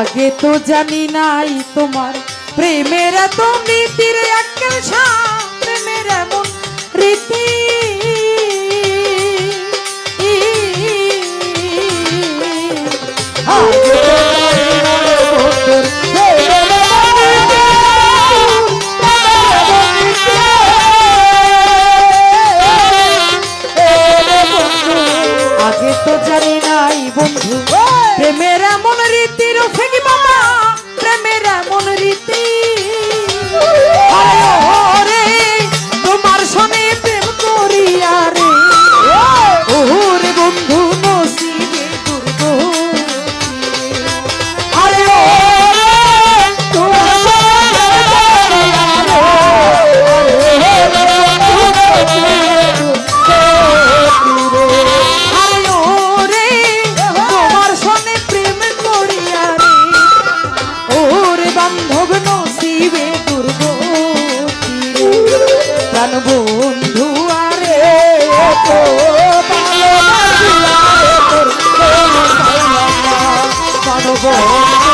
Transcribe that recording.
আগে তো জানি নাই তোমার প্রেমের এত নীতির প্রেমের এমন রীতি। তো আগে তো জানি নাই বন্ধু প্রেমের বান্ধব নসিবে দুর্গতি প্রাণ বন্ধু আরে। প্রাণ বন্ধু